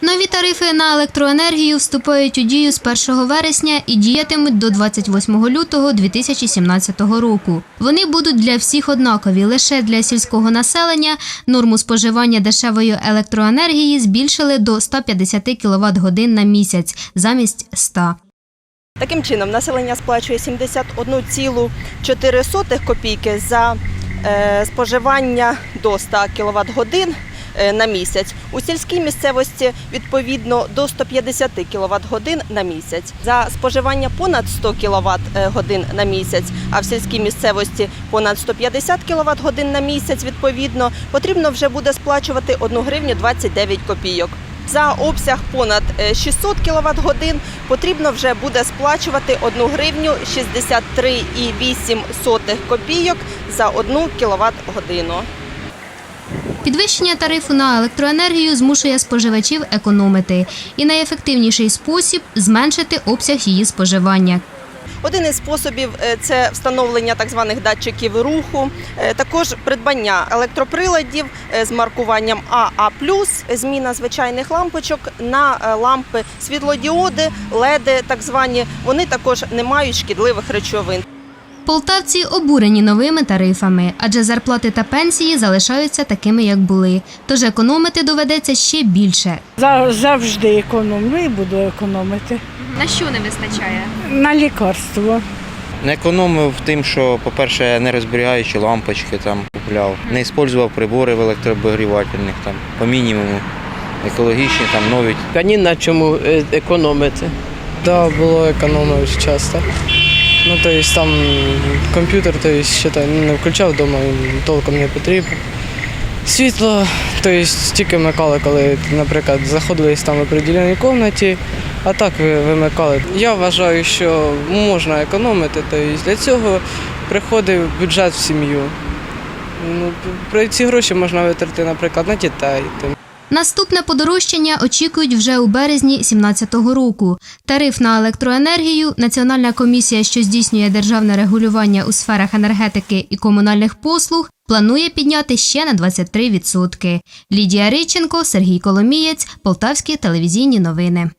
Нові тарифи на електроенергію вступають у дію з 1 вересня і діятимуть до 28 лютого 2017 року. Вони будуть для всіх однакові. Лише для сільського населення норму споживання дешевої електроенергії збільшили до 150 кВт годин на місяць замість 100. Таким чином, населення сплачує 71,4 копійки за е, споживання до 100 кВт годин на місяць. У сільській місцевості відповідно до 150 кВт годин на місяць. За споживання понад 100 кВт годин на місяць, а в сільській місцевості понад 150 кВт годин на місяць, відповідно, потрібно вже буде сплачувати 1 гривню 29 копійок. За обсяг понад е, 600 кВт годин потрібно вже буде сплачувати 1 гривню 63,8 копійок за 1 кВт годину. Підвищення тарифу на електроенергію змушує споживачів економити і найефективніший спосіб зменшити обсяг її споживання. Один із способів е, це встановлення так званих датчиків руху, е, також придбання електроприладів е, з маркуванням АА+, зміна звичайних лампочок на лампи світлодіоди, леди, так звані. Вони також не мають шкідливих речовин. Полтавці обурені новими тарифами, адже зарплати та пенсії залишаються такими, як були. Тож економити доведеться ще більше. Завжди економлю і буду економити. На що не вистачає? На лікарство. Не економив тим, що, по-перше, не розберігаючи лампочки там купляв, не використовував прибори в електрообігрівательних там по мінімуму, екологічні, там нові. А ні на чому е, економити. Да, було економив часто. Ну, то есть там комп'ютер, то есть, считай, не включав вдома, толком не потрібно. Світло, то есть, тільки вмикали, коли, наприклад, заходились там в определеній кімнаті, а так вимикали. Я вважаю, що можна економити, то есть, для цього приходить бюджет в сім'ю. Ну, ці гроші можна витратити, наприклад, на дітей. Наступне подорожчання очікують вже у березні 2017 року. Тариф на електроенергію Національна комісія, що здійснює державне регулювання у сферах енергетики і комунальних послуг, планує підняти ще на 23%. Лідія Риченко, Сергій Коломієць, Полтавські телевізійні новини.